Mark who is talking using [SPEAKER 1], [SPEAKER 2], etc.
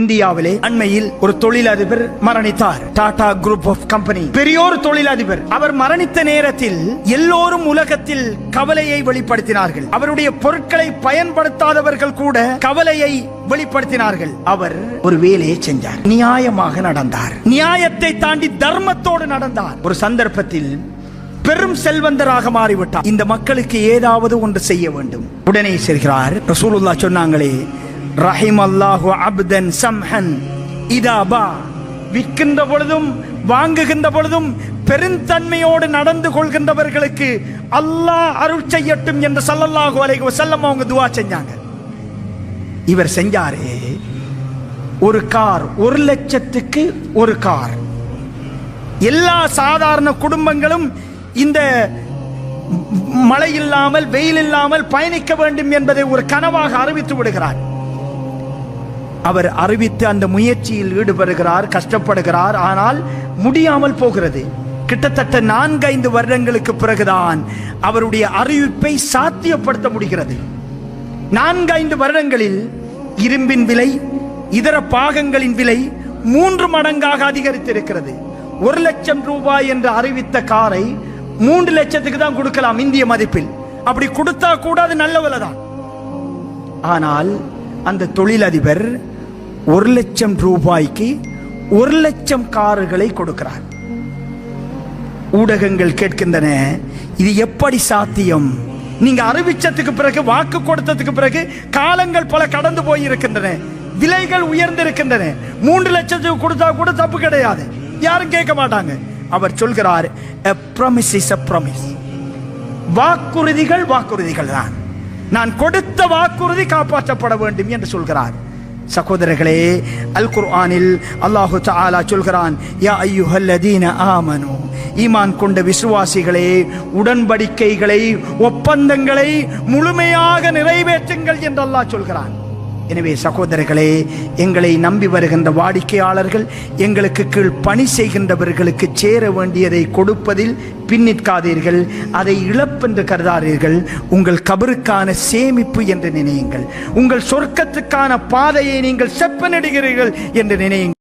[SPEAKER 1] இந்தியாவிலே அண்மையில் ஒரு தொழிலதிபர் மரணித்தார். டாடா குரூப் ஆஃப் கம்பெனி பெரியோர் தொழிலதிபர். அவர் மரணித்த நேரத்தில் எல்லோரும் உலகத்தில் கவலையை வெளிப்படுத்தினார்கள். அவருடைய பொருட்களை பயன்படுத்தாதவர்கள் கூட கவலையை வெளிப்படுத்தினார்கள். அவர் ஒரு வேலையை செஞ்சார். நியாயமாக நடந்தார். நியாயத்தை தாண்டி தர்மத்தோடு நடந்தார். ஒரு சந்தர்ப்பத்தில் பெரும் செல்வந்தராக மாறிவிட்டார். இந்த மக்களுக்கு ஏதாவது ஒன்று செய்ய வேண்டும். உடனே செல்கிறார். சொன்னாங்களே ரஹிம் அல்லாஹு அப்தன் சம்ஹன். இதாபா விற்கின்ற பொழுதும் வாங்குகின்ற பொழுதும் பெருந்தன்மையோடு நடந்து கொள்கின்றவர்களுக்கு அல்லாஹ் அருள் செய்யட்டும் என்று சல்லல்லாஹு அலைஹி வஸல்லம் அவங்க துவா செஞ்சாங்க. இவர் செஞ்சாரே ஒரு கார் ஒரு லட்சத்துக்கு ஒரு கார். எல்லா சாதாரண குடும்பங்களும் இந்த மழை இல்லாமல் வெயில் இல்லாமல் பயணிக்க வேண்டும் என்பதை ஒரு கனவாக அறிவித்து விடுகிறார். அவர் அறிவித்து அந்த முயற்சியில் ஈடுபடுகிறார் கஷ்டப்படுகிறார். ஆனால் முடியாமல் போகிறது. கிட்டத்தட்ட நான்கைந்து வருடங்களுக்கு பிறகுதான் அவருடைய அறிவிப்பை சாத்தியப்படுத்த முடிகிறது. நான்கைந்து வருடங்களில் இரும்பின் விலை இதர பாகங்களின் விலை மூன்று மடங்காக அதிகரித்திருக்கிறது. ஒரு லட்சம் ரூபாய் என்று அறிவித்த காரை மூன்று லட்சத்துக்கு தான் கொடுக்கலாம் இந்திய மதிப்பில். அப்படி கொடுத்தா கூட அது நல்ல விலை தான் ஆனால் அந்த தொழிலதிபர் ஒரு லட்சம் ரூபாய்க்கு ஒரு லட்சம் காருகளை கொடுக்கிறார். ஊடகங்கள் கேட்கின்றன இது எப்படி சாத்தியம்? நீங்க அறிவிச்சதுக்கு பிறகு வாக்கு கொடுத்ததுக்கு பிறகு காலங்கள் பல கடந்து போய் இருக்கின்றன விலைகள் உயர்ந்திருக்கின்றன. மூன்று லட்சத்துக்கு கொடுத்தா கூட தப்பு கிடையாது. யாரும் கேட்க மாட்டாங்க. அவர் சொல்கிறார் a promise is a promise. வாக்குறுதிகள் வாக்குறுதிகள் தான். நான் கொடுத்த வாக்குறுதி காப்பாற்றப்பட வேண்டும் என்று சொல்கிறார். சகோதரர்களே அல் குர்ஆனில் அல்லாஹு தஆலா சொல்கிறான் யா ஐயுஹல்லதீன ஆமனு. ஈமான் கொண்ட விசுவாசிகளே உடன்படிக்கைகளை ஒப்பந்தங்களை முழுமையாக நிறைவேற்றுங்கள் என்று அல்லாஹ் சொல்கிறான். எனவே சகோதரர்களே எங்களை நம்பி வருகின்ற வாடிக்கையாளர்கள் எங்களுக்கு கீழ் பணி செய்கின்றவர்களுக்கு சேர வேண்டியதை கொடுப்பதில் பின்னிற்காதீர்கள். அதை இழப்பென்று கருதாதீர்கள். உங்கள் கபருக்கான சேமிப்பு என்று நினையுங்கள். உங்கள் சொர்க்கத்துக்கான பாதையை நீங்கள் செப்பனிடுகிறீர்கள் என்று நினையுங்கள்.